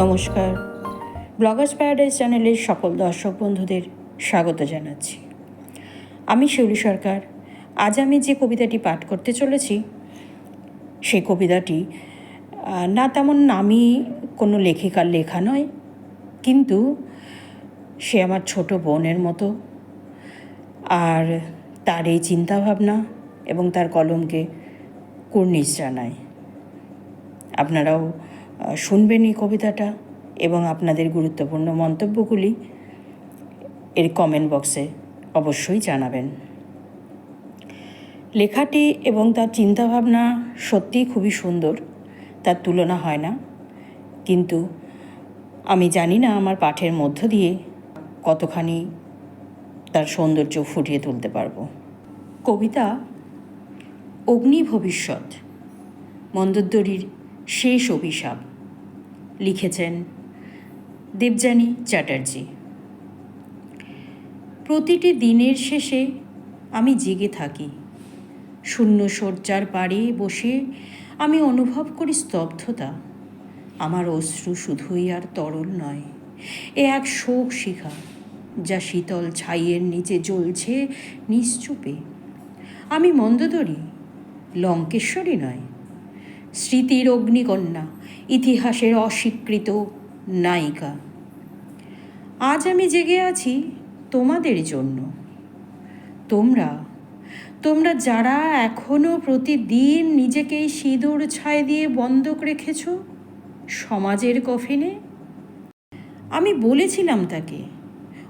নমস্কার। Bloggers paradise চ্যানেলের সকল দর্শক বন্ধুদের স্বাগত জানাচ্ছি। আমি শিউলি সরকার। আজ আমি যে কবিতাটি পাঠ করতে চলেছি, সেই কবিতাটি না তেমন নামি কোনো লেখিকার লেখা নয়, কিন্তু সে আমার ছোট বোনের মতো। আর তার এই চিন্তাভাবনা এবং তার কলমকে কুর্নিশ জানায়। আপনারাও শুনবেন এই কবিতাটা এবং আপনাদের গুরুত্বপূর্ণ মন্তব্যগুলি, এর কমেন্ট বক্সে অবশ্যই জানাবেন। লেখাটি এবং তার চিন্তাভাবনা সত্যিই খুবই সুন্দর, তার তুলনা হয় না। কিন্তু আমি জানি না আমার পাঠের মধ্য দিয়ে কতখানি তার সৌন্দর্য ফুটিয়ে তুলতে পারব। কবিতা, অগ্নি ভবিষ্যৎ মন্দোদ্দরীর শেষ অভিশাপ। লিখেছেন দেবযানী চ্যাটার্জি। প্রতিটি দিনের শেষে আমি জেগে থাকি। শূন্য শয্যার পাড়ে বসে আমি অনুভব করি স্তব্ধতা। আমার অশ্রু শুধুই আর তরল নয়, এ এক শোক শিখা, যা শীতল ছাইয়ের নিচে জ্বলছে নিশ্চুপে। আমি মন্দোদরী, লঙ্কেশ্বরী নয় স্মৃতির অগ্নিকন্যা, ইতিহাসের অস্বীকৃত নায়িকা। আজ আমি জেগে আছি তোমাদের জন্য। তোমরা তোমরা যারা এখনও প্রতিদিন নিজেকেই সিঁদুর ছাই দিয়ে বন্ধক রেখেছ, সমাজের কফিনে, আমি বলেছিলাম তাকে,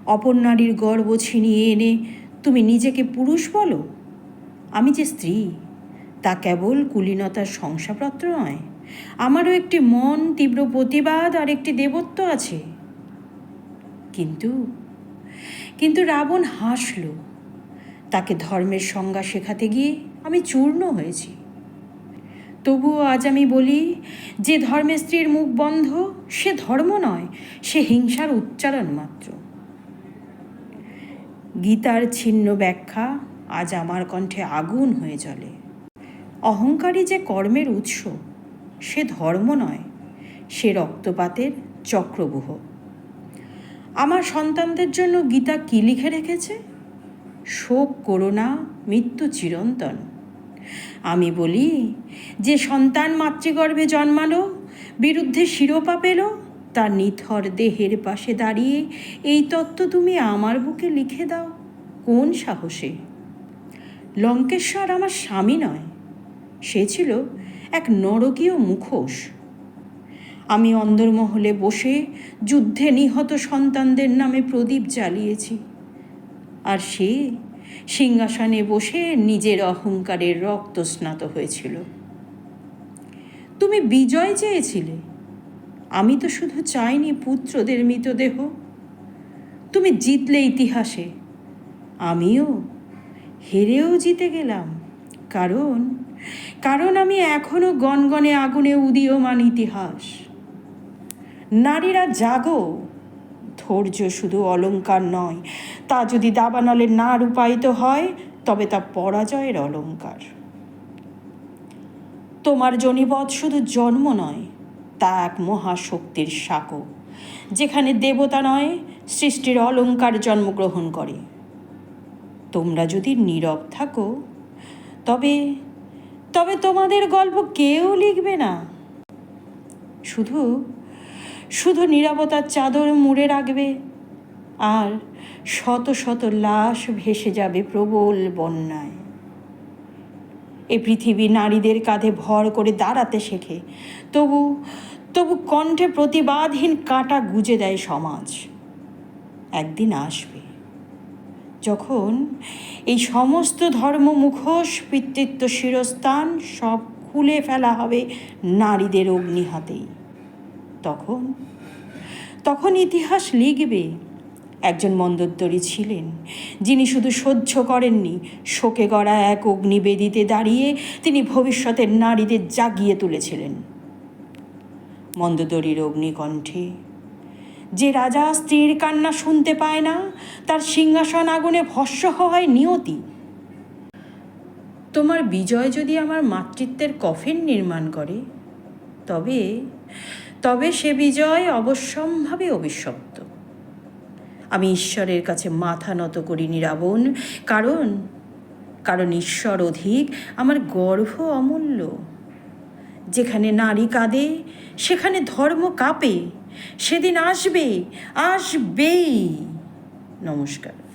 অপর নারীর গর্ব ছিনিয়ে এনে তুমি নিজেকে পুরুষ বলো, আমি যে স্ত্রী। তা কেবল কুলীনতার শংসাপত্র নয়, আমারও একটি মন তীব্র প্রতিবাদ আর একটি দেবত্ব আছে। কিন্তু কিন্তু রাবণ হাসল। তাকে ধর্মের সংজ্ঞা শেখাতে গিয়ে আমি চূর্ণ হয়েছি। তবুও আজ আমি বলি, যে ধর্মের স্ত্রীর মুখ বন্ধ, সে ধর্ম নয়, সে হিংসার উচ্চারণ মাত্র। গীতার ছিন্ন ব্যাখ্যা আজ আমার কণ্ঠে আগুন হয়ে চলে অহংকারী যে কর্মের উৎস, সে ধর্ম নয়, সে রক্তপাতের চক্রবুহ আমার সন্তানদের জন্য গীতা কী লিখে রেখেছে? শোক করোনা মৃত্যু চিরন্তন। আমি বলি, যে সন্তান মাতৃগর্ভে জন্মালো, বিরুদ্ধে শিরোপা পেল, তার নিথর দেহের পাশে দাঁড়িয়ে এই তত্ত্ব তুমি আমার বুকে লিখে দাও, কোন সাহসে? লঙ্কেশ্বর আমার স্বামী নয় সে ছিল এক নরকীয় মুখোশ। আমি অন্দরমহলে বসে যুদ্ধে নিহত সন্তানদের নামে প্রদীপ জ্বালিয়েছি। আর সে সিংহাসনে বসে নিজের অহংকারের রক্ত স্নাত হয়েছিল। তুমি বিজয় চেয়েছিলে। আমি তো শুধু চাইনি পুত্রদের মৃতদেহ। তুমি জিতলে ইতিহাসে। আমিও হেরেও জিতে গেলাম। কারণ কারণ আমি এখনও গনগনে আগুনে উদীয়মান ইতিহাস। নারীরা জাগো, ধৈর্য শুধু অলংকার নয়। তা যদি দাবানলে না রূপায়িত হয়, তবে তা পরাজয়ের অলংকার। তোমার জনিপথ শুধু জন্ম নয়, তা এক মহাশক্তির সাঁকো, যেখানে দেবতা নয়, সৃষ্টির অলঙ্কার জন্মগ্রহণ করে। তোমরা যদি নীরব থাকো, তবে তবে তোমাদের গল্প কেউ লিখবে না। শুধু শুধু নীরবতার চাদর মুড়ে রাখবে, আর শত শত লাশ ভেসে যাবে প্রবল বন্যায়। এ পৃথিবী নারীদের কাঁধে ভর করে দাঁড়াতে শেখে, তবু তবু কণ্ঠে প্রতিবাদহীন কাঁটা গুজে দেয় সমাজ। একদিন আসবে। যখন এই সমস্ত ধর্ম, মুখোশ, পিতৃত্ব, শিরস্থান সব খুলে ফেলা হবে নারীদের অগ্নিহাতেই তখন তখন ইতিহাস লিখবে একজন মন্দোদ্দরী ছিলেন, যিনি শুধু সহ্য করেননি, শোকে গড়া এক অগ্নিবেদিতে দাঁড়িয়ে তিনি ভবিষ্যতের নারীদের জাগিয়ে তুলেছিলেন। মন্দোদরীর অগ্নিকণ্ঠে যে রাজা স্ত্রীর কান্না শুনতে পায় না, তার সিংহাসন আগুনে ভস্য হয় নিয়তি। তোমার বিজয় যদি আমার মাতৃত্বের কফিন নির্মাণ করে, তবে তবে সে বিজয় অবশ্যম্ভাবে অভিশপ্ত আমি ঈশ্বরের কাছে মাথা নত করি নিরাবন, কারণ কারণ ঈশ্বর অধিক আমার গর্ভ অমূল্য। যেখানে নারী কাঁদে, সেখানে ধর্ম কাঁপে। সেদিন আসবে আসবেই। নমস্কার।